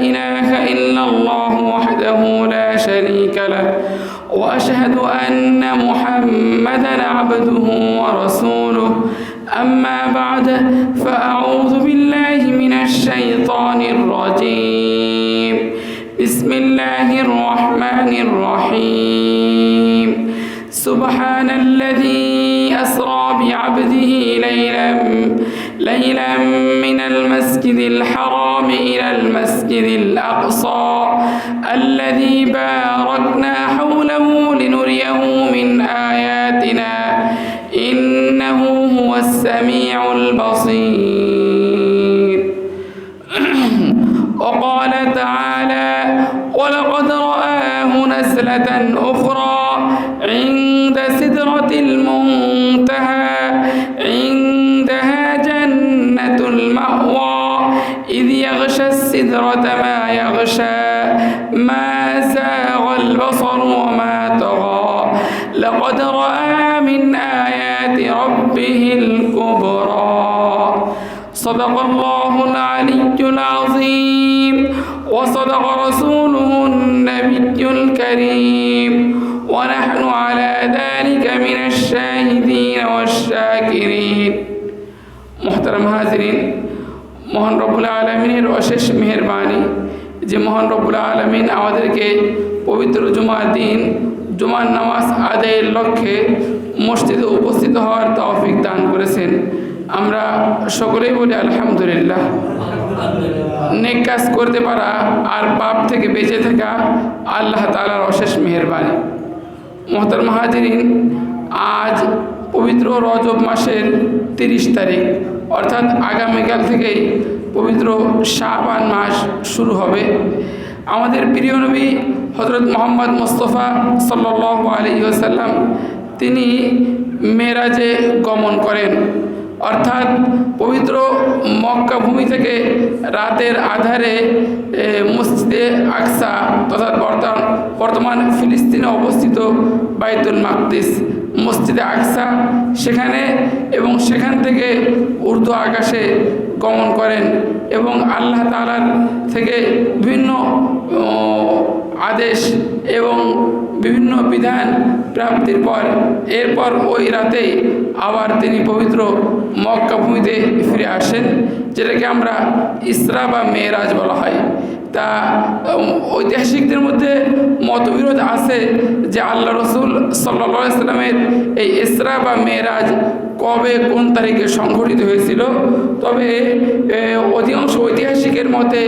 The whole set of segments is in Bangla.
إله إلا الله وحده لا شريك له وأشهد أن محمدا عبده ورسوله. أما بعد فأعوذ بالله من الشيطان الرجيم. بسم الله الرحمن الرحيم. سبحان الذي أسرى بعبده ليلا ليلا من المسجد الحرام إلى المسجد الأقصى الذي باركنا حوله النبي الكريم ونحن على ذلك من الشاهدين والشاكرين محترم حاضرين মহান রব্বুল আলমিনের অশেষ মেহরবানি যে মহান রব্বুল আলমিন আমাদেরকে পবিত্র জুমার দিন জুমার নামাজ আদায়ের লক্ষ্যে মসজিদে উপস্থিত হওয়ার তৌফিক দান করেছেন আমরা সকলেই বলি আলহামদুলিল্লাহ নেক কাজ করতে পারা আর পাপ থেকে বেঁচে থাকা আল্লাহ তালার অশেষ মেহরবানি। মোহতার মাহাজিরিন, আজ পবিত্র রজব মাসের তিরিশ তারিখ, অর্থাৎ আগামীকাল থেকেই পবিত্র শাহবান মাস শুরু হবে। আমাদের প্রিয় নবী হজরত মোহাম্মদ মোস্তফা সাল্লাহ আলী তিনি মেরাজে গমন করেন। অর্থাৎ পবিত্র মক্কা ভূমি থেকে রাতের আধারে মসজিদে আকসা তথা বর্তমান বর্তমান ফিলিস্তিনে অবস্থিত বাইতুল মাকদিস মসজিদে আকসা। সেখানে এবং সেখান থেকে উর্দু আকাশে গমন করেন এবং আল্লাহ তালার থেকে বিভিন্ন আদেশ এবং বিভিন্ন বিধান প্রাপ্তির পর, এরপর ওই রাতেই আবার তিনি পবিত্র মক্কাভূমিতে ফিরে আসেন যেটাকে আমরা ইসরা বা মেয়েরাজ বলা হয়। তা ঐতিহাসিকদের মধ্যে মতবিরোধ আছে যে আল্লাহ রসুল সাল্লা সাল্লামের এই ইসরা বা মেয়েরাজ কবে কোন তারিখে সংঘটিত হয়েছিল? তবে অধিকাংশ ঐতিহাসিকের মতে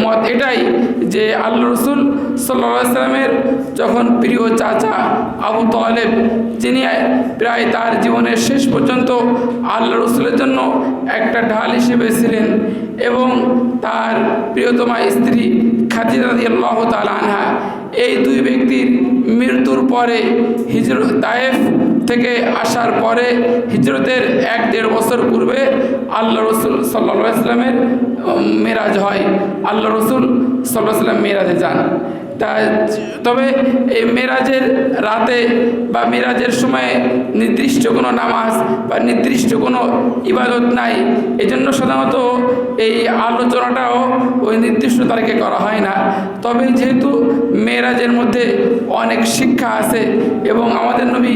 মত এটাই যে আল্লাহ রসুল সাল্লা সাল্লামের যখন প্রিয় চাচা আবু তলেব, যিনি প্রায় তার জীবনের শেষ পর্যন্ত আল্লাহ রসুলের জন্য একটা ঢাল হিসেবে ছিলেন এবং তার প্রিয়তমা স্ত্রী খাদিজা আল্লাহ আনহা, এই দুই ব্যক্তির মৃত্যুর পরে হিজর তায়েফ থেকে আসার পরে হিজরতের এক দেড় বছর পূর্বে আল্লাহ রসুল সাল্লা ইসলামের মেরাজ হয়। আল্লাহ রসুল সাল্লাহ সাল্লাম মেরাজে যান। তা তবে এই মেরাজের রাতে বা মেরাজের সময়ে নির্দিষ্ট কোনো নামাজ বা নির্দিষ্ট কোনো ইবাদত নাই। এজন্য জন্য সাধারণত এই আলোচনাটাও ওই নির্দিষ্ট তারিখে করা হয় না। তবে যেহেতু মেরাজের মধ্যে অনেক শিক্ষা আছে এবং আমাদের নবী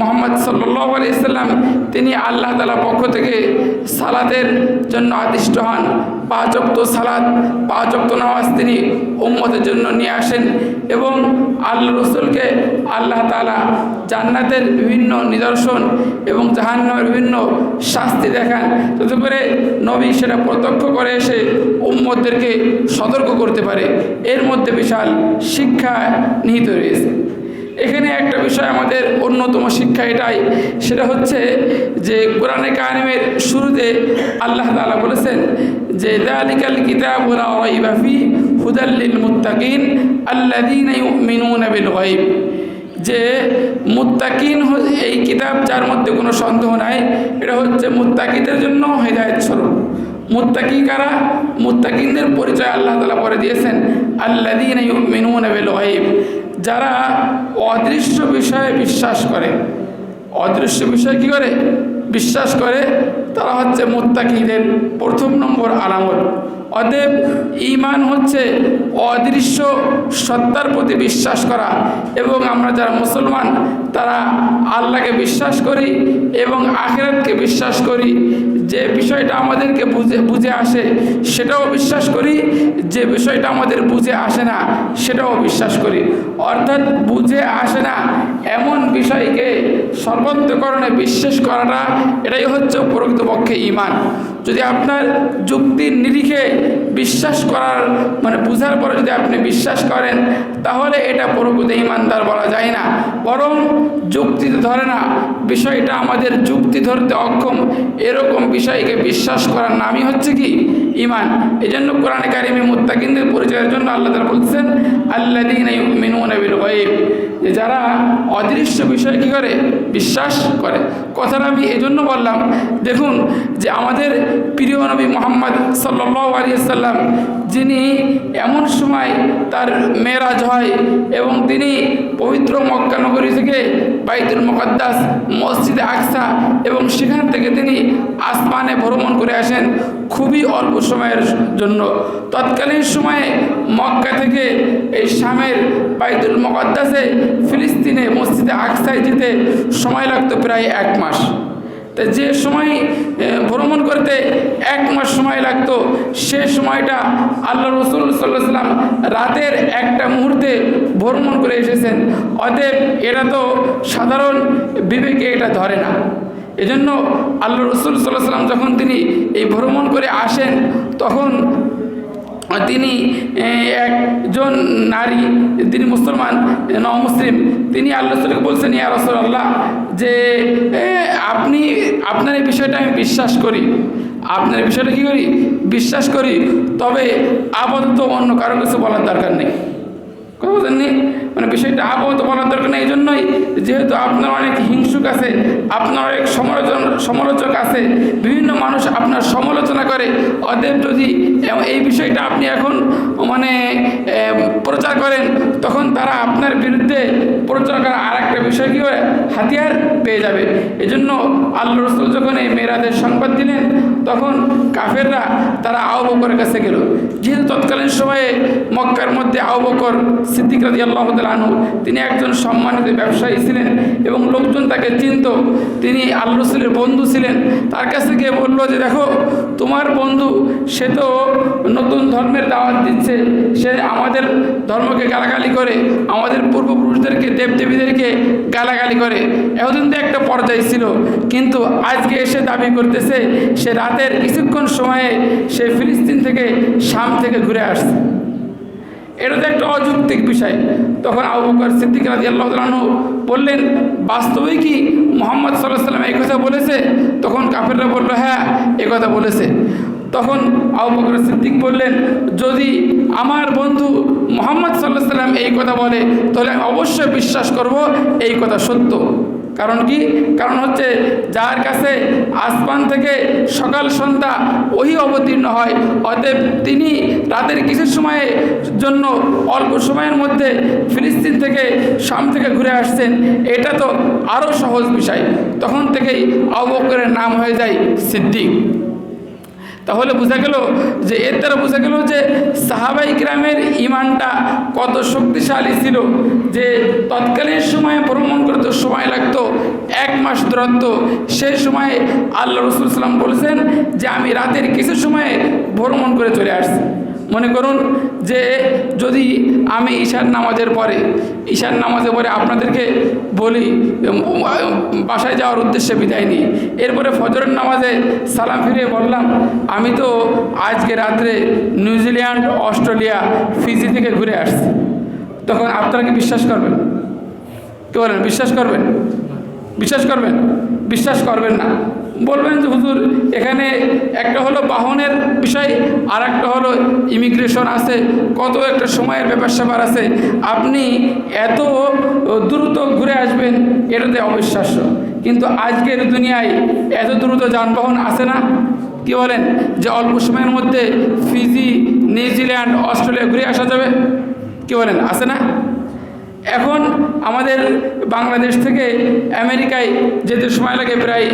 মোহাম্মদ সাল্লাহ আলি ইসলাম তিনি আল্লাহ তালা পক্ষ থেকে সালাদের জন্য আদিষ্ট হন। পাঁচক্ত সালাদ পাঁচক্ত নামাজ তিনি উম্মতের জন্য নিয়ে আসেন এবং আল্লাহ রসুলকে আল্লাহ তালা জান্নাতের বিভিন্ন নিদর্শন এবং জাহান্নামের বিভিন্ন শাস্তি দেখান করে নবী সেটা প্রত্যক্ষ করে এসে উম্মতদেরকে সতর্ক করতে পারে। এর মধ্যে বিশাল শিক্ষা নিহিত রয়েছে। এখানে একটা বিষয় আমাদের অন্যতম শিক্ষা এটাই, সেটা হচ্ছে যে কোরআনে কারিমের শুরুতে আল্লাহ তালা বলেছেন যে, দালিকাল কিতাব রাইবাফি হুদাল্লিল মুত্তাকিন আল্লাযীনা ইউমিনুনা বিল গায়ব। যে মুত্তাকিন এই কিতাব যার মধ্যে কোনো সন্দেহ নাই, এটা হচ্ছে মুত্তাকিদের জন্য হেদায়ত স্বরূপ। মুত্তাকি কারা? মুত্তাকিনদের পরিচয় আল্লাহ তালা পরে দিয়েছেন। আল্লাদিন মিনুন বিল গায়ব। যারা অদৃশ্য বিষয়ে বিশ্বাস করে। অদৃশ্য বিষয়ে কি করে? বিশ্বাস করে। তারা হচ্ছে মুত্তাকিদের প্রথম নম্বর আলামত। অতএব ইমান হচ্ছে অদৃশ্য সত্তার প্রতি বিশ্বাস করা এবং আমরা যারা মুসলমান, তারা আল্লাহকে বিশ্বাস করি এবং আখেরাতকে বিশ্বাস করি। যে বিষয়টা আমাদেরকে বুঝে বুঝে আসে, সেটাও বিশ্বাস করি। যে বিষয়টা আমাদের বুঝে আসে না, সেটাও বিশ্বাস করি। অর্থাৎ বুঝে আসে না এমন বিষয়কে সর্বন্তকরণে বিশ্বাস করাটা, এটাই হচ্ছে প্রকৃতপক্ষে ইমান যদি আপনার যুক্তির নিরিখে বিশ্বাস করার মানে বুঝার পরে যদি আপনি বিশ্বাস করেন, তাহলে এটা প্রকৃত ইমানদার বলা যায় না। বরং যুক্তি ধরে না, বিষয়টা আমাদের যুক্তি ধরতে অক্ষম, এরকম বিষয়কে বিশ্বাস করার নামই হচ্ছে কি? ইমান। এই জন্য কোরআনে কারিমে মুত্তাকিনদের পরিচয়ের জন্য আল্লাহ তালা বলছেন আল্লাহ মিনুন বিল গায়ব। যে যারা অদৃশ্য বিষয় কী করে? বিশ্বাস করে। কথাটা আমি এই জন্য বললাম, দেখুন যে আমাদের প্রিয় নবী মোহাম্মদ সাল্লাহ যিনি এমন সময় তার মেয়েরাজ হয় এবং তিনি পবিত্র মক্কা নগরী থেকে বাইতুল মুকদ্দাস, মসজিদে আকসা এবং সেখান থেকে তিনি আসমানে ভ্রমণ করে আসেন। খুবই অল্প সময়ের জন্য। তৎকালীন সময়ে মক্কা থেকে এই শামের বাইতুল মুকদ্দাসে ফিলিস্তিনে মসজিদে আকসায় যেতে সময় লাগতো প্রায় এক মাস। তা যে সময় ভ্রমণ করতে এক মাস সময় লাগতো, সে সময়টা আল্লাহ রসুল সাল্লাহ সাল্লাম রাতের একটা মুহূর্তে ভ্রমণ করে এসেছেন। অতএব এটা তো সাধারণ বিবেকে এটা ধরে না। এজন্য আল্লাহ রসুল সাল্লাহ সাল্লাম যখন তিনি এই ভ্রমণ করে আসেন, তখন তিনি একজন নারী, তিনি মুসলমান ন মুসলিম তিনি আল্লাহ রসুলকে বলছেন, ইয়া আল্লাহ যে আপনি, আপনার এই বিষয়টা আমি বিশ্বাস করি। আপনার বিষয়টা কী করি? বিশ্বাস করি, তবে আপাতত অন্য কারও কিছু বলার দরকার নেই। কথা বলেননি মানে বিষয়টা আপাতত বলার দরকার নেই এই জন্যই যেহেতু আপনার অনেক হিংসুক আছে, আপনার অনেক সমালোচনা, সমালোচক আছে, বিভিন্ন মানুষ আপনার সমালোচনা করে, অতএব যদি এই বিষয়টা আপনি এখন মানে প্রচার করেন, তখন তারা আপনার বিরুদ্ধে প্রচার করার আর একটা বিষয় কী হাতিয়ার পেয়ে যাবে। এজন্য আল্লাহ রসুল যখন এই মেয়েরাদের সংবাদ দিলেন তখন কাফেররা তারা আউ বকরের কাছে গেল। যেহেতু তৎকালীন সময়ে মক্কার মধ্যে আউ বকর সিদ্দিক রাজি আল্লাহ আনহু, তিনি একজন সম্মানিত ব্যবসায়ী ছিলেন এবং লোকজন তাকে চিনত। তিনি আল্লাহ রসুলের বন্ধু ছিলেন। তার কাছে গিয়ে বলল যে, দেখো, তোমার বন্ধু, সে তো নতুন ধর্মের দাওয়াত দিচ্ছে। সে আমাদের ধর্মকে গালাগালি করে। আমাদের পূর্বপুরুষদেরকে, দেবদেবীদেরকে গালাগালি করে। এতদিন তো একটা পর্যায় ছিল। কিন্তু আজকে এসে দাবি করতেছে, সে রাতের কিছুক্ষণ সময়ে সে ফিলিস্তিন থেকে শাম থেকে ঘুরে আসছে। এটা তো একটা অযৌক্তিক বিষয়। তখন আবু সিদ্দিক রাজি আল্লাহ তালু বললেন, বাস্তবে কি মোহাম্মদ সাল্লাহ সাল্লাম এই কথা বলেছে? তখন কাফেররা বলল হ্যাঁ এ কথা বলেছে। তখন আবু বকর সিদ্দিক বললেন, যদি আমার বন্ধু মোহাম্মদ সাল্লাহ সাল্লাম এই কথা বলে, তাহলে আমি অবশ্যই বিশ্বাস করব, এই কথা সত্য। কারণ কি? কারণ হচ্ছে যার কাছে আসমান থেকে সকাল সন্ধ্যা ওই অবতীর্ণ হয়, অতএব তিনি রাতের কিছু সময়ের জন্য অল্প সময়ের মধ্যে ফিলিস্তিন থেকে শাম থেকে ঘুরে আসছেন, এটা তো আরও সহজ বিষয়। তখন থেকেই অবকরের নাম হয়ে যায় সিদ্দিক। তাহলে বোঝা গেল যে এর দ্বারা বোঝা গেল যে সাহাবাই গ্রামের ইমানটা কত শক্তিশালী ছিল, যে তৎকালীন সময়ে ভ্রমণ করতে সময় লাগত, এক মাস দূরত্ব। সেই সময়ে আল্লাহ রসুল সাল্লাম বলেছেন যে আমি রাতের কিছু সময়ে ভ্রমণ করে চলে আসছি। মনে করুন যে যদি আমি ঈশার নামাজের পরে, ঈশার নামাজের পরে আপনাদেরকে বলি বাসায় যাওয়ার উদ্দেশ্যে বিদায় নিই। এরপরে ফজরের নামাজে সালাম ফিরিয়ে বললাম, আমি তো আজকে রাত্রে নিউজিল্যান্ড অস্ট্রেলিয়া, ফিজি থেকে ঘুরে আসছি। তখন আপনারা কি বিশ্বাস করবেন? কি বলেন, বিশ্বাস করবেন? বিশ্বাস করবেন? বিশ্বাস করবেন না। বলবেন যে হুজুর, এখানে একটা হলো বাহনের বিষয় আর একটা হলো ইমিগ্রেশন আছে, কত একটা সময়ের ব্যাপার স্যাপার আছে। আপনি এত দ্রুত ঘুরে আসবেন, এটাতে অবিশ্বাস্য। কিন্তু আজকের দুনিয়ায় এত দ্রুত যানবাহন আছে না? কি বলেন? যে অল্প সময়ের মধ্যে ফিজি, নিউজিল্যান্ড, অস্ট্রেলিয়া ঘুরে আসা যাবে? কি বলেন? আছে না? এখন আমাদের বাংলাদেশ থেকে আমেরিকায় যেতে সময় লাগে প্রায়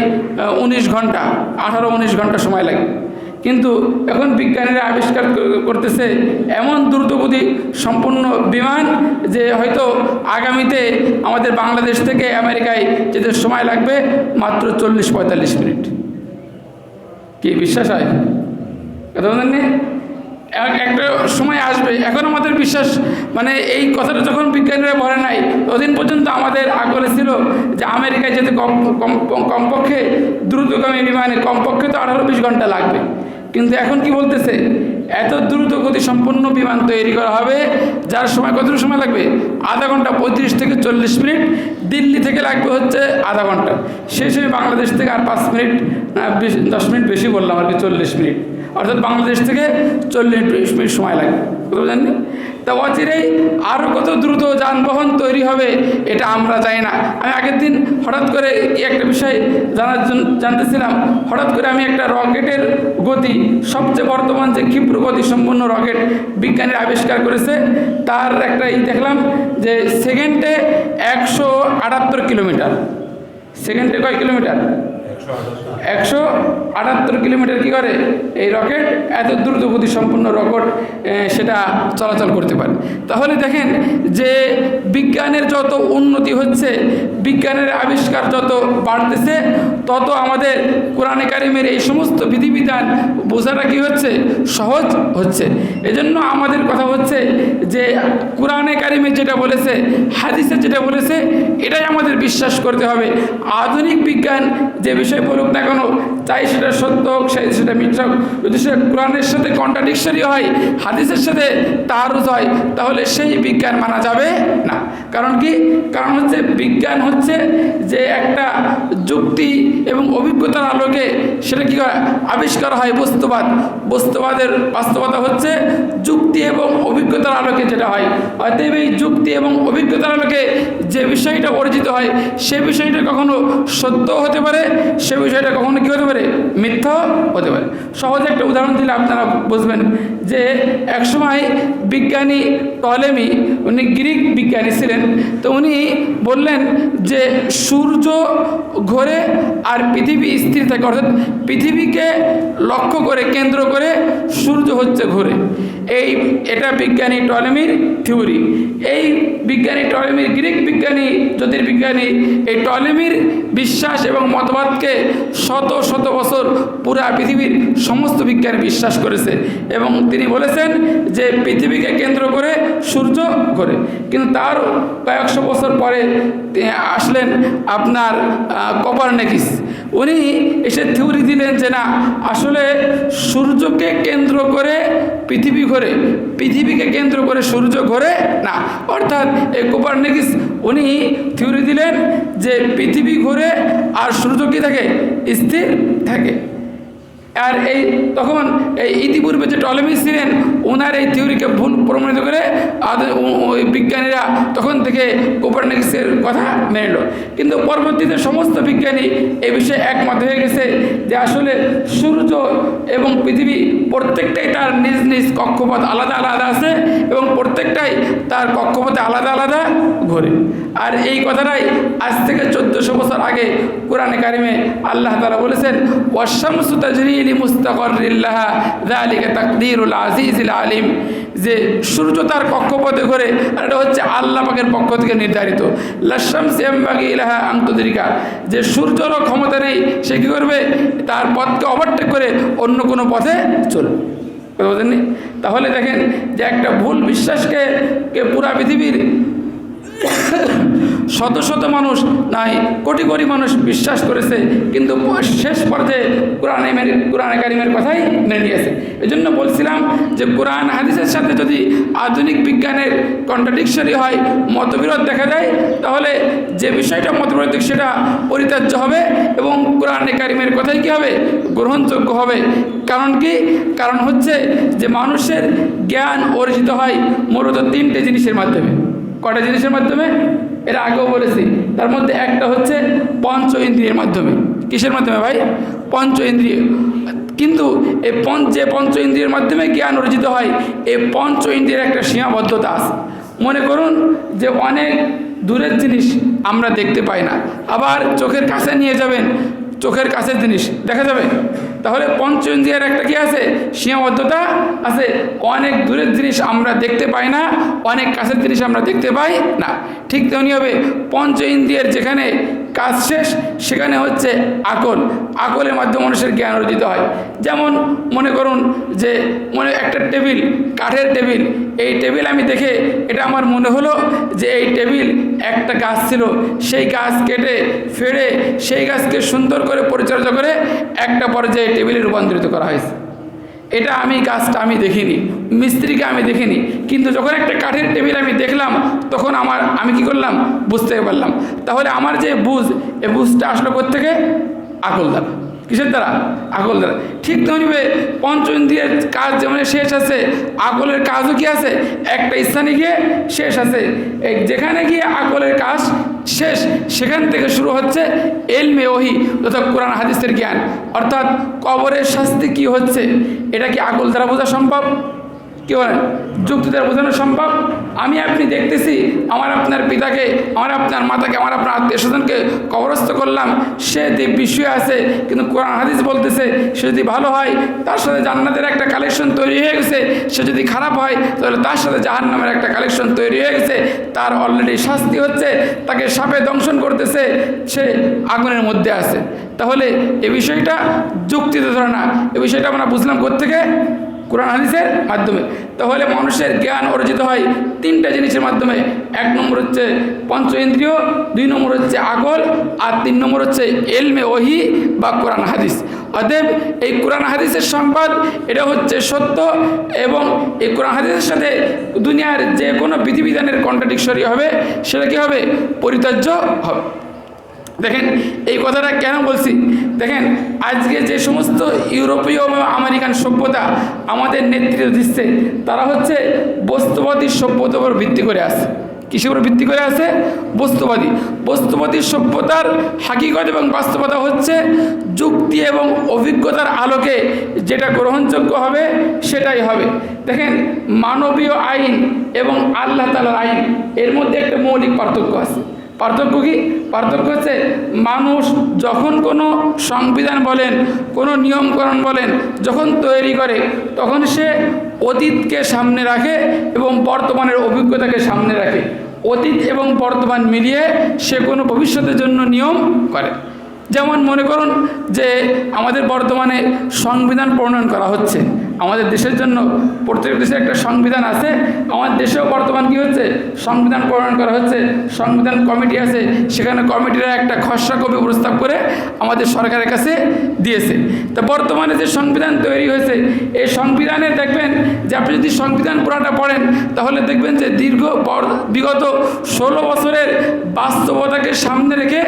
উনিশ ঘণ্টা, আঠারো, উনিশ ঘণ্টা সময় লাগে। কিন্তু এখন বিজ্ঞানীরা আবিষ্কার করতেছে এমন দ্রুতগতি সম্পূর্ণ বিমান যে হয়তো আগামীতে আমাদের বাংলাদেশ থেকে আমেরিকায় যেতে সময় লাগবে মাত্র চল্লিশ পঁয়তাল্লিশ মিনিট। কি বিশ্বাস হয়? কথা বলেন একটা সময় আসবে। এখন আমাদের বিশ্বাস মানে এই কথাটা যখন বিজ্ঞানীরা বলে নাই, ততদিন পর্যন্ত আমাদের আগ্রহ ছিল যে আমেরিকায় যেতে কম, কম- কমপক্ষে দ্রুতগামী বিমানে কমপক্ষে তো আঠারো বিশ ঘণ্টা লাগবে। কিন্তু এখন কি বলতেছে? এত দ্রুত গতি সম্পন্ন বিমান তৈরি করা হবে, যার সময়, কতটুকু সময় লাগবে? আধা ঘণ্টা, পঁয়ত্রিশ থেকে চল্লিশ মিনিট। দিল্লি থেকে লাগবে হচ্ছে আধা ঘণ্টা। শেষে বাংলাদেশ থেকে আর পাঁচ মিনিট দশ মিনিট বেশি বললাম আর কি, চল্লিশ মিনিট। অর্থাৎ বাংলাদেশ থেকে চল্লিশ মিনিট সময় লাগে। বুঝতে জানি তা অচিরেই আরও কত দ্রুত যানবাহন তৈরি হবে, এটা আমরা জানি না। আমি আগের দিন হঠাৎ করে একটা বিষয় জানার জন্য জানতেছিলাম, হঠাৎ করে আমি একটা রকেটের গতি, সবচেয়ে বর্তমান যে ক্ষিপ্র গতি সম্পন্ন রকেট বিজ্ঞানীরা আবিষ্কার করেছে, তার একটা ই দেখলাম যে সেকেন্ডে একশো আটাত্তর কিলোমিটার। সেকেন্ডে কয় কিলোমিটার? একশো আটাত্তর কিলোমিটার কি করে? এই রকেট এত দ্রুত গতি সম্পন্ন রকেট সেটা চলাচল করতে পারে। তাহলে দেখেন যে বিজ্ঞানের যত উন্নতি হচ্ছে, বিজ্ঞানের আবিষ্কার যত বাড়তেছে, তত আমাদের কোরআনে কারিমের এই সমস্ত বিধিবিধান বোঝাটা কি হচ্ছে? সহজ হচ্ছে। এজন্য আমাদের কথা হচ্ছে যে কোরআনে কারিমে যেটা বলেছে, হাদিসে যেটা বলেছে, এটাই আমাদের বিশ্বাস করতে হবে। আধুনিক বিজ্ঞান যে বিষয় বলুক না কেন চাই সেটা সত্য হোক চাই সেটা মিথ্যা হোক। যদি সেটা কোরআনের সাথে কন্ট্রাডিকশনই হয়, হাদিসের সাথে তারুজ হয়, তাহলে সেই বিজ্ঞান মানা যাবে না। কারণ কি? কারণ হচ্ছে বিজ্ঞান হচ্ছে যে একটা যুক্তি এবং অভিজ্ঞতার আলোকে সেটা কি আবিষ্কার হয় বস্তুবাদ। বস্তুবাদের বাস্তবতা হচ্ছে যুক্তি এবং অভিজ্ঞতার আলোকে যেটা হয়। অতএব এই যুক্তি এবং অভিজ্ঞতার আলোকে যে বিষয়টা অর্জিত হয়, সে বিষয়টা কখনো সত্য হতে পারে, সে বিষয়টা কখনো কী হতে পারে? মিথ্যা হতে পারে। সহজে একটা উদাহরণ দিলে আপনারা বুঝবেন যে একসময় বিজ্ঞানী টলেমি, উনি গ্রিক বিজ্ঞানী ছিলেন, তো উনি বললেন যে সূর্য ঘোরে আর পৃথিবী স্থির থাকে। অর্থাৎ পৃথিবীকে লক্ষ্য করে, কেন্দ্র করে সূর্য হচ্ছে ঘোরে। এই এটা বিজ্ঞানী টলেমির থিওরি এই বিজ্ঞানী টলেমির গ্রিক বিজ্ঞানী, জ্যোতির্বিজ্ঞানী, এই টলেমির বিশ্বাস এবং মতবাদকে শত শত বছর পুরা পৃথিবীর সমস্ত বিজ্ঞানী বিশ্বাস করেছে এবং তিনি বলেছেন যে পৃথিবীকে কেন্দ্র করে সূর্য করে কিন্তু তার কয়েকশো বছর পরে আসলেন আপনার কপারনেকিস। উনি এসে থিওরি দিলেন যে না, আসলে সূর্যকে কেন্দ্র করে পৃথিবী ঘোরে। পৃথিবীকে কেন্দ্র করে সূর্য ঘোরে না। অর্থাৎ এই কোপারনেকিস, উনি থিওরি দিলেন যে পৃথিবী ঘোরে আর সূর্য কি থাকে? স্থির থাকে। আর এই তখন এই ইতিপূর্বে যে টলেমি ছিলেন ওনার এই থিওরিকে ভুল প্রমাণিত করে ওই বিজ্ঞানীরা তখন থেকে কোপারনিকাসের কথা মেনে নিল। কিন্তু পরবর্তীতে সমস্ত বিজ্ঞানী এ বিষয়ে একমত হয়ে গেছে যে আসলে সূর্য এবং পৃথিবী প্রত্যেকটাই তার নিজ নিজ কক্ষপথ আলাদা আলাদা আছে এবং প্রত্যেকটাই তার কক্ষপথে আলাদা আলাদা ঘোরে আর এই কথাটাই আজ থেকে চোদ্দোশো বছর আগে কোরআনে কারিমে আল্লাহ তালা বলেছেন ওয়াশামসু তাজরিলি মুস্তাকরিল্লাহ যালিকা তাকদিরুল আজিজুল আলিম। যে সূর্য তার কক্ষপথে ঘোরে, আর এটা হচ্ছে আল্লাহ পাকের পক্ষ থেকে নির্ধারিত। ইলাহা আন্তরিকা যে সূর্যরও ক্ষমতা নেই, সে কী করবে? তার পথকে ওভারটেক করে অন্য কোনো পথে চলবে। কথা বোঝেননি তাহলে দেখেন যে একটা ভুল বিশ্বাসকে পুরা পৃথিবীর শত শত মানুষ, নাই, কোটি কোটি মানুষ বিশ্বাস করেছে, কিন্তু শেষ পর্যায়ে কোরআনে মেনে কোরআনে কারিমের কথাই মেনে নিয়েছে। এই জন্য বলছিলাম যে কোরআন হাদিসের সাথে যদি আধুনিক বিজ্ঞানের কন্ট্রাডিকশনই হয়, মতবিরোধ দেখা দেয়, তাহলে যে বিষয়টা মতবিরোধ, সেটা পরিত্যাজ্য হবে এবং কোরআনে কারিমের কথাই কী হবে? গ্রহণযোগ্য হবে। কারণ কি? কারণ হচ্ছে যে মানুষের জ্ঞান অর্জিত হয় মূলত তিনটে জিনিসের মাধ্যমে। কটা জিনিসের মাধ্যমে? এর আগেও বলেছি। তার মধ্যে একটা হচ্ছে পঞ্চ ইন্দ্রিয়ের মাধ্যমে। কিসের মাধ্যমে ভাই? পঞ্চ ইন্দ্রিয় কিন্তু এই পঞ্চ যে পঞ্চ ইন্দ্রিয়ের মাধ্যমে জ্ঞান অর্জিত হয় এই পঞ্চ ইন্দ্রিয়ের একটা সীমাবদ্ধতা আছে। মনে করুন যে অনেক দূরের জিনিস আমরা দেখতে পাই না। আবার চোখের কাছে নিয়ে যাবেন, চোখের কাছের জিনিস। দেখা যাবে? তাহলে পঞ্চ ইন্দ্রিয়ার একটা কি আছে? সীমাবদ্ধতা আছে। অনেক দূরের জিনিস আমরা দেখতে পাই না, অনেক কাছের জিনিস আমরা দেখতে পাই না। ঠিক তেমনি হবে পঞ্চ ইন্দ্রিয়ের যেখানে কাজ শেষ, সেখানে হচ্ছে আকল। আকলের মাধ্যমে মানুষের জ্ঞান অর্জিত হয়। যেমন মনে করুন যে মনে একটা টেবিল, কাঠের টেবিল, এই টেবিল আমি দেখে এটা আমার মনে হলো যে এই টেবিল একটা গাছ ছিল। সেই গাছ কেটে, ফেড়ে, সেই গাছকে সুন্দর করে পরিচর্যা করে একটা পর্যায়ে টেবিলে রূপান্তরিত করা হয়েছে। এটা আমি কাজটা আমি দেখিনি, মিস্ত্রিকে আমি দেখিনি। কিন্তু যখন একটা কাঠের টেবিল আমি দেখলাম, তখন আমার, আমি কি করলাম? বুঝতে পারলাম। তাহলে আমার যে বুঝ, এ বুঝটা আসলো থেকে আকল দ্বারা কিসের দ্বারা? আকল দ্বারা। ঠিক তেমনিভাবে পঞ্চ ইন্দ্রিয়ের কাজ যেমন শেষ আছে আকলের কাজও কি আছে? একটা স্থানে গিয়ে শেষ আছে। যেখানে গিয়ে আকলের কাজ শেষ, সেখান থেকে শুরু হচ্ছে এলমে ওহি তথা কোরআন হাদিসের জ্ঞান। অর্থাৎ কবরের শাস্তি কি হচ্ছে? এটা কি আকল দ্বারা বোঝা সম্ভব? কি বলেন? যুক্তি দ্বারা বোঝানো সম্ভব? আমি আপনি দেখতেছি, আমার আপনার পিতাকে, আমার আপনার মাতাকে, আমার আপনার আত্মীয় স্বজনকে কবরস্থ করলাম। সে দিব্যি শুয়ে আছে, কিন্তু কোরআন হাদিস বলতেছে, সে যদি ভালো হয়, তার সাথে জান্নাতের একটা কালেকশন তৈরি হয়ে গেছে। সে যদি খারাপ হয়, তাহলে তার সাথে জাহান নামের একটা কালেকশন তৈরি হয়ে গেছে। তার অলরেডি শাস্তি হচ্ছে, তাকে সাপে দংশন করতেছে, সে আগুনের মধ্যে আছে। তাহলে এ বিষয়টা যুক্তিতে ধরে না। এ বিষয়টা আমরা বুঝলাম কোথেকে কোরআন হাদিসের মাধ্যমে। তাহলে মানুষের জ্ঞান অর্জিত হয় তিনটা জিনিসের মাধ্যমে। এক নম্বর হচ্ছে পঞ্চ ইন্দ্রিয় দুই নম্বর হচ্ছে আগল, আর তিন নম্বর হচ্ছে এলমে ওহি বা কোরআন হাদিস। অতএব এই কোরআন হাদিসের সংবাদ, এটা হচ্ছে সত্য এবং এই কোরআন হাদিসের সাথে দুনিয়ার যে কোনো বিধিবিধানের কন্ট্রাডিকশরি হবে, সেটা কী হবে? পরিত্যাজ্য হবে। দেখেন, এই কথাটা কেন বলছি? দেখেন, আজকে যে সমস্ত ইউরোপীয় এবং আমেরিকান সভ্যতা আমাদের নেতৃত্ব দিচ্ছে, তারা হচ্ছে বস্তুবাদী সভ্যতার উপর ভিত্তি করে আছে। কিসের উপর ভিত্তি করে আছে? বস্তুবাদী। বস্তুবাদী সভ্যতার হাকিকত এবং বাস্তবতা হচ্ছে যুক্তি এবং অভিজ্ঞতার আলোকে যেটা গ্রহণযোগ্য হবে, সেটাই হবে। দেখেন, মানবীয় আইন এবং আল্লাহ তালার আইন, এর মধ্যে একটা মৌলিক পার্থক্য আছে। পার্থক্য কি? পার্থক্য হচ্ছে মানুষ যখন কোনো সংবিধান বলেন, কোনো নিয়মকরণ বলেন, যখন তৈরি করে, তখন সে অতীতকে সামনে রাখে এবং বর্তমানের অভিজ্ঞতাকে সামনে রাখে। অতীত এবং বর্তমান মিলিয়ে সে কোনো ভবিষ্যতের জন্য নিয়ম করে। যেমন মনে করুন যে আমাদের বর্তমানে সংবিধান প্রণয়ন করা হচ্ছে। আমাদের দেশের জন্য প্রত্যেক দেশে একটা সংবিধান আছে। আমাদের দেশেও বর্তমান কি হচ্ছে? সংবিধান প্রণয়ন করা হচ্ছে। সংবিধান কমিটি আছে। সেখানে কমিটিরা একটা খসড়া কপি প্রস্তাব করে আমাদের সরকারের কাছে দিয়েছে। তা বর্তমানে যে সংবিধান তৈরি হয়েছে, এই সংবিধানে দেখবেন যে আপনি যদি সংবিধান পুরাটা পড়েন, তাহলে দেখবেন যে দীর্ঘ বিগত ষোলো বছরের বাস্তবতাকে সামনে রেখে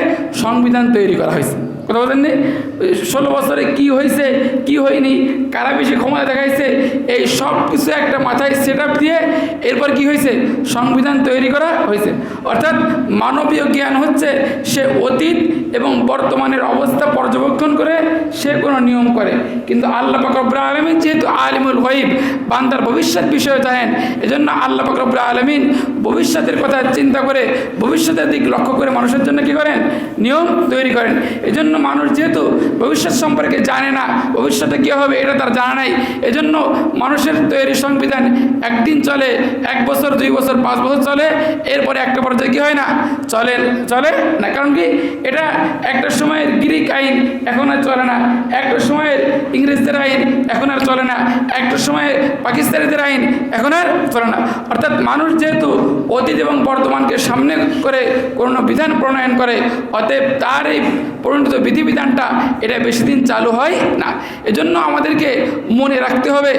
সংবিধান তৈরি করা হয়েছে। কথা বলেননি? ষোলো বছরে কি হয়েছে, কি হয়নি, কারা বেশি ক্ষমতা দেখাইছে, এই সব কিছু একটা মাথায় সেট দিয়ে এরপর কি হয়েছে? সংবিধান তৈরি করা হয়েছে। অর্থাৎ মানবীয় জ্ঞান হচ্ছে সে অতীত এবং বর্তমানের অবস্থা পর্যবেক্ষণ করে সে কোনো নিয়ম করে। কিন্তু আল্লাহ পাকবরা আলমিন যেহেতু আলিমুল গইব বান্দার ভবিষ্যৎ বিষয়ে জানেন, এজন্য আল্লাহ পাকবরা আলমিন ভবিষ্যতের কথা চিন্তা করে, ভবিষ্যতের দিক লক্ষ্য করে মানুষের জন্য কি করেন? নিয়ম তৈরি করেন। এজন্য মানুষ যেহেতু ভবিষ্যৎ সম্পর্কে জানে না, ভবিষ্যতে কী হবে এটা তার জানা নাই। এজন্য মানুষের তৈরি সংবিধান একদিন চলে, এক বছর, দুই বছর, পাঁচ বছর চলে, এরপরে একটা পর্যায়ে কী হয় না? চলে চলে না? কারণ কি? এটা একটা সময়ের গ্রিক আইন এখন আর চলে না। একটা সময়ের ইংরেজদের আইন এখন আর চলে না। একটা সময়ে পাকিস্তানিদের আইন এখন আর চলে না। অর্থাৎ মানুষ যেহেতু অতীত এবং বর্তমানকে সামনে করে কোনো বিধান প্রণয়ন করে, অতএব তার এই পরিণত বিধিবিধানটা এটা বেশি দিন চালু হয় না। এজন্য আমাদেরকে মনে রাখতে হবে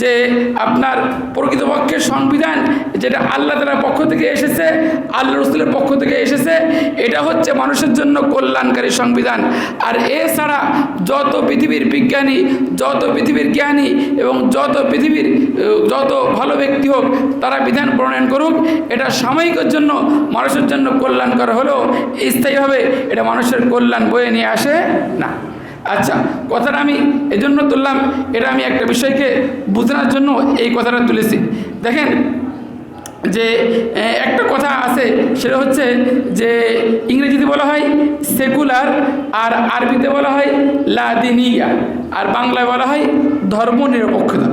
যে আপনার প্রকৃতপক্ষে সংবিধান যেটা আল্লাহ তালার পক্ষ থেকে এসেছে, আল্লাহ রসুলের পক্ষ থেকে এসেছে, এটা হচ্ছে মানুষের জন্য কল্যাণকারী সংবিধান। আর এছাড়া যত পৃথিবীর বিজ্ঞানী, যত পৃথিবীর জ্ঞানী এবং যত পৃথিবীর, যত ভালো ব্যক্তি হোক, তারা বিধান প্রণয়ন করুক, এটা সাময়িকের জন্য মানুষের জন্য কল্যাণকর হলেও স্থায়ীভাবে এটা মানুষের কল্যাণ বয়ে নিয়ে আসে না। আচ্ছা কথাটা আমি এজন্য তুললাম, এটা আমি একটা বিষয়কে বোঝানোর জন্য এই কথাটা তুলেছি। দেখেন যে একটা কথা আছে, সেটা হচ্ছে যে, ইংরেজিতে বলা হয় সেকুলার আর আরবিতে বলা হয় লাদিনিয়া, আর বাংলায় বলা হয় ধর্মনিরপেক্ষতা।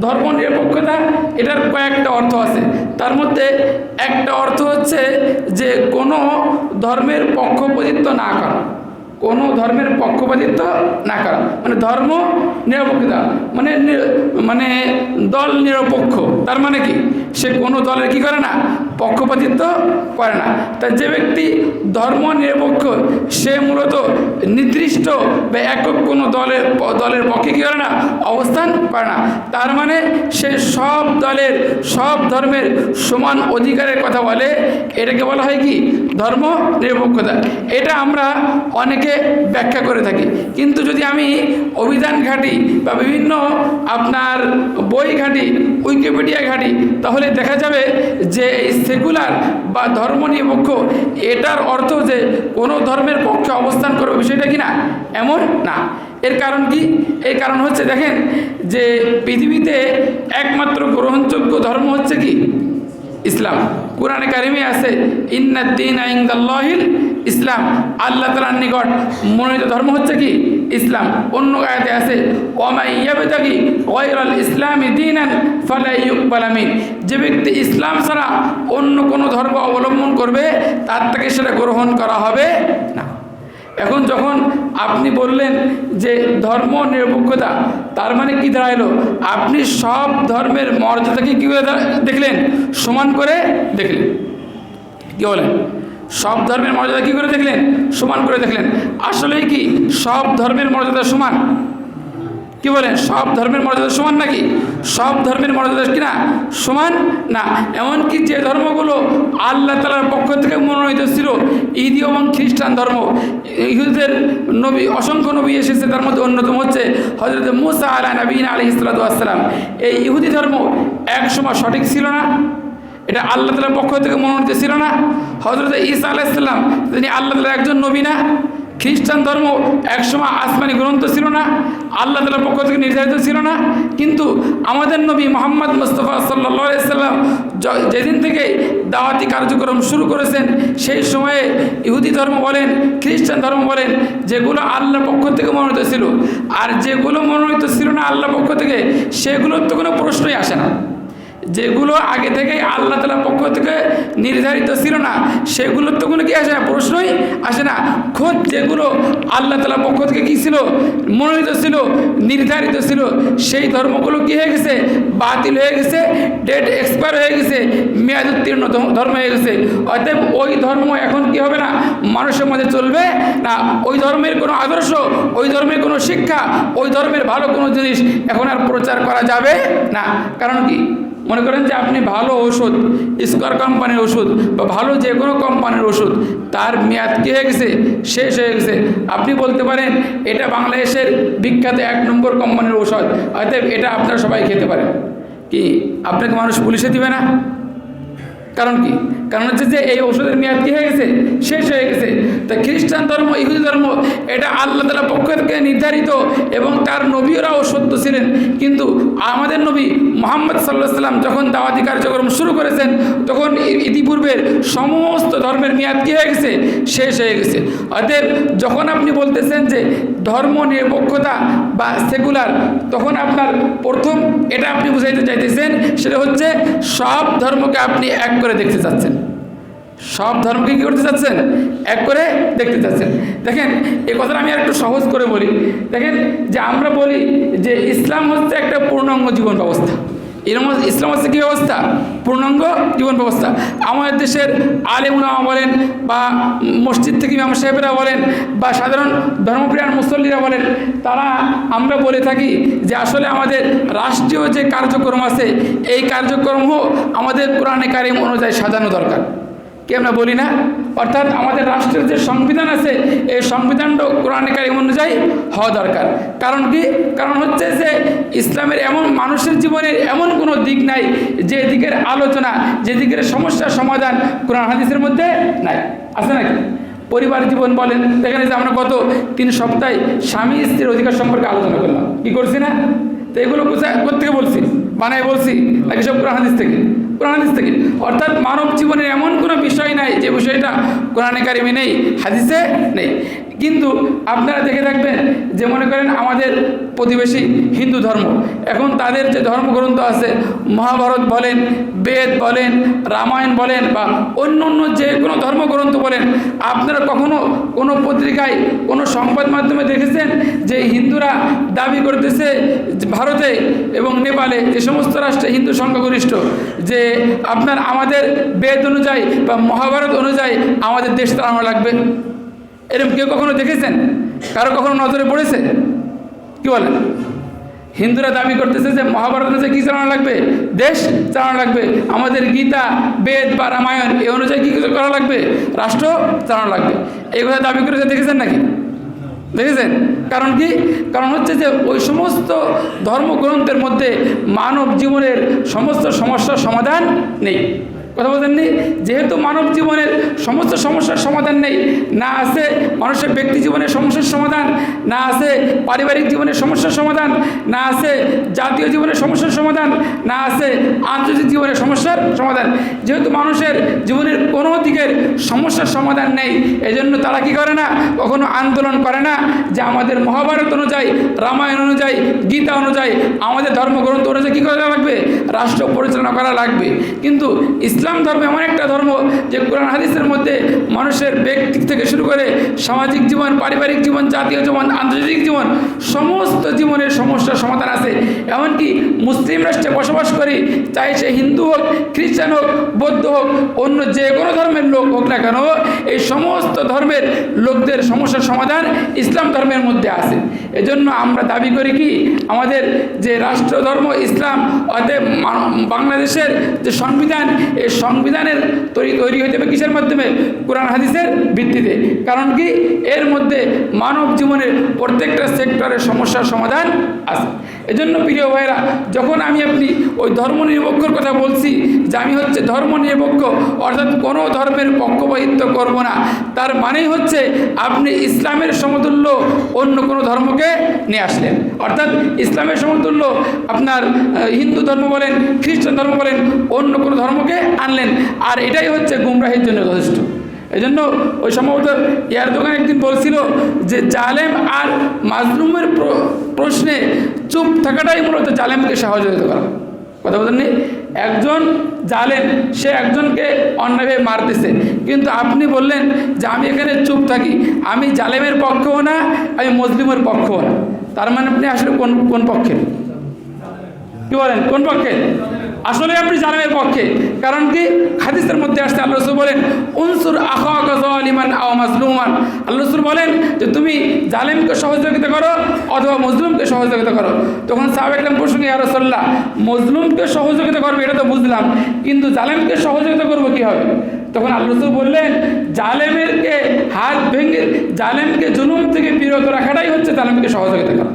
ধর্মনিরপেক্ষতা, এটার কয়েকটা অর্থ আছে। তার মধ্যে একটা অর্থ হচ্ছে যে কোনো ধর্মের পক্ষপাতিত্ব না করা। কোনো ধর্মের পক্ষপাতিত্ব না করা। মানে ধর্ম নিরপেক্ষতা মানে মানে দল নিরপেক্ষ। তার মানে কি? সে কোনো দলের কি করে না? পক্ষপাতিত্ব করে না। তা যে ব্যক্তি ধর্ম নিরপেক্ষ, সে মূলত নির্দিষ্ট বা একক কোনো দলের দলের পক্ষে কী করে না? অবস্থান করে না। তার মানে সে সব দলের, সব ধর্মের সমান অধিকারের কথা বলে। এটাকে বলা হয় কি? ধর্ম নিরপেক্ষতা। এটা আমরা অনেকে ব্যাখ্যা করে থাকি। কিন্তু যদি আমি অভিধান ঘাঁটি বা বিভিন্ন আপনার বই ঘাঁটি, উইকিপিডিয়া ঘাঁটি, তাহলে দেখা যাবে যে এই সেকুলার বা ধর্ম নিরপেক্ষ এটার অর্থ যে কোনো ধর্মের পক্ষে অবস্থান করবে বিষয়টা কি না? এমন না। এর কারণ কি? এর কারণ হচ্ছে দেখেন যে পৃথিবীতে একমাত্র গ্রহণযোগ্য ধর্ম হচ্ছে কি? ইসলাম। কোরআনে কারিমে আছে ইন্নাদ্দিন আইন্দাল্লাহিল ইসলাম, আল্লাহ তালার নিকট মনোনীত ধর্ম হচ্ছে কি? ইসলাম। অন্য আয়াতে আছে ওমাই ইয়াবতাগি গয়রাল ইসলামি দিনান ফালা ইউকবাল মিন যে ব্যক্তি ইসলাম ছাড়া অন্য কোনো ধর্ম অবলম্বন করবে, তার থেকে সেটা গ্রহণ করা হবে না। এখন যখন আপনি বললেন যে ধর্ম নিরপেক্ষতা, তার মানে কি দাঁড়াইলো? আপনি সব ধর্মের মর্যাদাকে কী করে দেখলেন? সমান করে দেখলেন। কী বলেন? সব ধর্মের মর্যাদা কী করে দেখলেন? সমান করে দেখলেন। আসলেই কি সব ধর্মের মর্যাদা সমান? কি বলেন? সব ধর্মের মর্যাদা সমান নাকি? সব ধর্মের মর্যাদা কি না সমান? না, এমনকি যে ধর্মগুলো আল্লাহ তালার পক্ষ থেকে মনোনীত ছিল ইদি এবং খ্রিস্টান ধর্ম ইহুদের নবী, অসংখ্য নবী এসেছে, তার মধ্যে অন্যতম হচ্ছে হজরত মুসা আলা নবীন আলী ইসলাতাম এই ইহুদি ধর্ম এক সময় সঠিক ছিল না? এটা আল্লাহ তালার পক্ষ থেকে মনোনীত ছিল না। হজরত ঈসা আলাইসাল্লাম তিনি আল্লাহ তালার একজন নবী না। খ্রিস্টান ধর্ম একসময় আসমানি গ্রন্থ ছিল না, আল্লাহ তালার পক্ষ থেকে নির্ধারিত ছিল না। কিন্তু আমাদের নবী মোহাম্মদ মুস্তফা সাল্লা সাল্লাম যেদিন থেকে দাওয়াতি কার্যক্রম শুরু করেছেন, সেই সময়ে ইহুদি ধর্ম বলেন, খ্রিস্টান ধর্ম বলেন, যেগুলো আল্লাহর পক্ষ থেকে মনোনীত ছিল। আর যেগুলো মনোনীত ছিল না আল্লাহর পক্ষ থেকে, সেগুলোর তো কোনো প্রশ্নই আসে না। যেগুলো আগে থেকেই আল্লাহ তালার পক্ষ থেকে নির্ধারিত ছিল না, সেগুলোর তো কোনো কি আসে না? প্রশ্নই আসে না। খোঁজ যেগুলো আল্লাহ তালার পক্ষ থেকে কী ছিল? মনোনীত ছিল, নির্ধারিত ছিল, সেই ধর্মগুলো কী হয়ে গেছে? বাতিল হয়ে গেছে ডেট এক্সপায়ার হয়ে গেছে, মেয়াদ উত্তীর্ণ ধর্ম হয়ে গেছে। অতএব ওই ধর্ম এখন কি হবে না? মানুষের মধ্যে চলবে না? ওই ধর্মের কোনো আদর্শ, ওই ধর্মের কোনো শিক্ষা, ওই ধর্মের ভালো কোনো জিনিস এখন আর প্রচার করা যাবে না। কারণ কি? মনে করেন যে আপনি ভালো ওষুধ, স্কোয়ার কোম্পানির ওষুধ বা ভালো যে কোনো কোম্পানির ওষুধ, তার মেয়াদ কী হয়ে গেছে? শেষ হয়ে গেছে। আপনি বলতে পারেন, এটা বাংলাদেশের বিখ্যাত এক নম্বর কোম্পানির ওষুধ, অতএব এটা আপনারা সবাই খেতে পারেন। কি, আপনাকে মানুষ পুলিশে দিবে না? কারণ কি? কারণ হচ্ছে যে এই ওষুধের মেয়াদ কি হয়ে গেছে? শেষ হয়ে গেছে। তা খ্রিস্টান ধর্ম, ইহুদি ধর্ম, এটা আল্লাহ তালা পক্ষ থেকে নির্ধারিত এবং তার নবীরাও সত্য ছিলেন। কিন্তু আমাদের নবী মোহাম্মদ সাল্লাহ সাল্লাম যখন দাওয়াতি কার্যক্রম শুরু করেছেন, তখন ইতিপূর্বের সমস্ত ধর্মের মেয়াদ কি হয়ে গেছে? শেষ হয়ে গেছে। অতএব যখন আপনি বলতেছেন যে ধর্ম নিরপেক্ষতা বা সেকুলার তখন আপনার প্রথম এটা আপনি বুঝাইতে চাইতেছেন, সেটা হচ্ছে সব ধর্মকে আপনি এক করে দেখতে চাচ্ছেন। সব ধর্মকে কী করতে চাচ্ছেন? এক করে দেখতে চাচ্ছেন। দেখেন এ কথাটা আমি আর একটু সহজ করে বলি। দেখেন, যে আমরা বলি যে ইসলাম হচ্ছে একটা পূর্ণাঙ্গ জীবন ব্যবস্থা। এরকম ইসলাম হচ্ছে কী ব্যবস্থা পূর্ণাঙ্গ জীবন ব্যবস্থা। আমাদের দেশের আলেমুলামা বলেন বা মসজিদ থেকে ইমাম সাহেবেরা বলেন বা সাধারণ ধর্মপ্রিয়ার মুসল্লিরা বলেন, তারা আমরা বলে থাকি যে আসলে আমাদের রাষ্ট্রীয় যে কার্যক্রম আছে, এই কার্যক্রমও আমাদের পুরাণে কারিম অনুযায়ী সাজানো দরকার। কি আমরা বলি না? অর্থাৎ আমাদের রাষ্ট্রের যে সংবিধান আছে, এই সংবিধানটা কোরআন কারিম অনুযায়ী হওয়া দরকার। কারণ কি? কারণ হচ্ছে যে ইসলামের এমন মানুষের জীবনের এমন কোনো দিক নাই, যে দিকের আলোচনা, যে দিকের সমস্যার সমাধান কোরআন হাদিসের মধ্যে নাই। আছে নাকি? পরিবার জীবন বলেন, দেখেন যে আমরা গত তিন সপ্তাহে স্বামী স্ত্রীর অধিকার সম্পর্কে আলোচনা করলাম। কি করছি না? তো এগুলো কোথায় কোথেকে বলছি? বানায় বলছি, নাকি সব কোরআন হাদিস থেকে? কোরআন থেকে। অর্থাৎ মানব জীবনের এমন কোনো বিষয় নাই যে বিষয়টা কোরআনে কারিমে নেই, হাদিসে নেই। কিন্তু আপনারা দেখে থাকবেন যে মনে করেন আমাদের প্রতিবেশী হিন্দু ধর্ম। এখন তাদের যে ধর্মগ্রন্থ আছে, মহাভারত বলেন, বেদ বলেন, রামায়ণ বলেন বা অন্য অন্য যে কোনো ধর্মগ্রন্থ বলেন, আপনারা কখনো কোনো পত্রিকায়, কোনো সংবাদ মাধ্যমে দেখেছেন যে হিন্দুরা দাবি করতেছে ভারতে এবং নেপালে যে সমস্ত রাষ্ট্রে হিন্দু সংখ্যাগরিষ্ঠ, যে আপনার আমাদের বেদ অনুযায়ী বা মহাভারত অনুযায়ী আমাদের দেশ চালানো লাগবে? এরকম কেউ কখনো দেখেছেন? কারও কখনো নজরে পড়েছে? কি বলেন? হিন্দুরা দাবি করতেছে যে মহাভারত অনুযায়ী কী চালানো লাগবে? দেশ চালানো লাগবে। আমাদের গীতা, বেদ বা রামায়ণ এই অনুযায়ী কী করা লাগবে? রাষ্ট্র চালানো লাগবে। এই কথা দাবি করেছে দেখেছেন নাকি? দেখেছেন? কারণ কি? কারণ হচ্ছে যে ওই সমস্ত ধর্মগ্রন্থের মধ্যে মানব জীবনের সমস্ত সমস্যার সমাধান নেই। কথা বলতেননি যেহেতু মানব জীবনের সমস্ত সমস্যার সমাধান নেই, না আছে মানুষের ব্যক্তি জীবনের সমস্যার সমাধান, না আছে পারিবারিক জীবনের সমস্যার সমাধান, না আছে জাতীয় জীবনের সমস্যার সমাধান, না আছে আন্তর্জাতিক জীবনের সমস্যার সমাধান। যেহেতু মানুষের জীবনের কোনো দিকের সমস্যার সমাধান নেই, এজন্য তারা কি করে না, কখনো আন্দোলন করে না যে আমাদের মহাভারত অনুযায়ী, রামায়ণ অনুযায়ী, গীতা অনুযায়ী, আমাদের ধর্মগ্রন্থ অনুযায়ী কী করা লাগবে? রাষ্ট্র পরিচালনা করা লাগবে। কিন্তু ইসলাম ধর্ম এমন একটা ধর্ম যে কোরআন হাদিসের মধ্যে মানুষের ব্যক্তি থেকে শুরু করে সামাজিক জীবন, পারিবারিক জীবন, জাতীয় জীবন, আন্তর্জাতিক জীবন, সমস্ত জীবনের সমস্যার সমাধান আছে। এমনকি মুসলিম রাষ্ট্রে বসবাস করি, চাই সে হিন্দু হোক, খ্রিস্টান হোক, বৌদ্ধ হোক, অন্য যে কোনো ধর্মের লোক হোক না কেন, এই সমস্ত ধর্মের লোকদের সমস্যার সমাধান ইসলাম ধর্মের মধ্যে আছে। এজন্য আমরা দাবি করি কি, আমাদের যে রাষ্ট্র ধর্ম ইসলাম, অতএব বাংলাদেশের যে সংবিধান, এই সংবিধানের তৈরি তৈরি হইতে হবে কিসের মাধ্যমে? কোরআন হাদিসের ভিত্তিতে। কারণ কি? এর মধ্যে মানব জীবনের প্রত্যেকটা সেক্টরের সমস্যার সমাধান আছে। এজন্য প্রিয় ভাইরা, যখন আমি আপনি ওই ধর্ম নিরপেক্ষর কথা বলছি যে আমি হচ্ছে ধর্ম নিরপেক্ষ, অর্থাৎ কোনো ধর্মের পক্ষপাতিত্ব করব না, তার মানেই হচ্ছে আপনি ইসলামের সমতুল্য অন্য কোনো ধর্মকে নিয়ে আসলেন। অর্থাৎ ইসলামের সমতুল্য আপনার হিন্দু ধর্ম বলেন, খ্রিস্টান ধর্ম বলেন, অন্য কোনো ধর্মকে আনলেন। আর এটাই হচ্ছে গুমরাহের জন্য যথেষ্ট। এই জন্য ওই সম্ভবত ইয়ার দোকান একদিন বলছিল যে জালেম আর মাজলুমের প্রশ্নে চুপ থাকাটাই মূলত জালেমকে সহযোগিতা করা। কথা বলতেন নি? একজন জালেম, সে একজনকে অন্যায়ভাবে মারতেছে। কিন্তু আপনি বললেন যে আমি এখানে চুপ থাকি, আমি জালেমের পক্ষও না, আমি মজলিমের পক্ষও না। তার মানে আপনি আসলে কোন কোন পক্ষে কি বলেন? কোন পক্ষে আসলে আপনি জালেমের পক্ষে। কারণ কি? হাদিসের মধ্যে আসছে, আল্লাহ রসুল বলেন, উনসুর আলিমান আও মাজলুমান। আল্লাহ রসুল বলেন যে, তুমি জালেমকে সহযোগিতা করো অথবা মজলুমকে সহযোগিতা করো। তখন সাহাব একদম প্রসঙ্গে ইয়ারসল্লাহ মজলুমকে সহযোগিতা করবে, এটা তো বুঝলাম, কিন্তু জালেমকে সহযোগিতা করব কি হবে তখন আল্লাহ বললেন, জালেমেরকে হাত ভেঙে, জালেমকে জুলুম থেকে বিরত রাখাটাই হচ্ছে জালেমকে সহযোগিতা করা।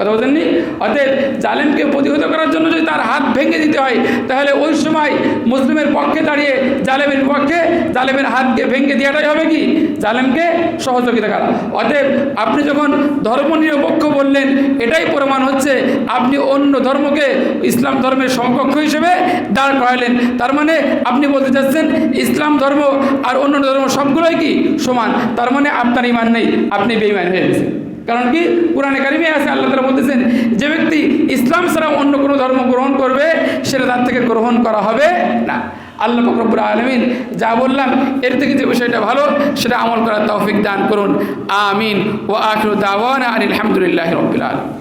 কথা বলেননি? অতএব জালেমকে প্রতিহত করার জন্য যদি তার হাত ভেঙে দিতে হয়, তাহলে ওই সময় মুসলিমের পক্ষে দাঁড়িয়ে জালেমের পক্ষে জালেমের হাতকে ভেঙে দেওয়াটাই হবে কি? জালেমকে সহযোগিতা করা। অতএব আপনি যখন ধর্ম নিরপেক্ষ বললেন, এটাই প্রমাণ হচ্ছে আপনি অন্য ধর্মকে ইসলাম ধর্মের সমকক্ষ হিসেবে দাঁড় করালেন। তার মানে আপনি বলতে চাচ্ছেন ইসলাম ধর্ম আর অন্য ধর্ম সবগুলোই কি? সমান। তার মানে আপনার ইমান নেই, আপনি বেইমান হয়ে গেছেন। কারণ কি? কোরআনে কারিমে আছে, আল্লাহ তালা বলতেছেন, যে ব্যক্তি ইসলাম ছাড়া অন্য কোনো ধর্ম গ্রহণ করবে, সেটা তার থেকে গ্রহণ করা হবে না। আল্লাহ ফকরবুর আলমিন যা বললাম, এর থেকে যে বিষয়টা ভালো, সেটা আমল করার তৌফিক দান করুন। আমিন। ও আখরু দাওয়ান আলহামদুলিল্লাহ রবিল আলম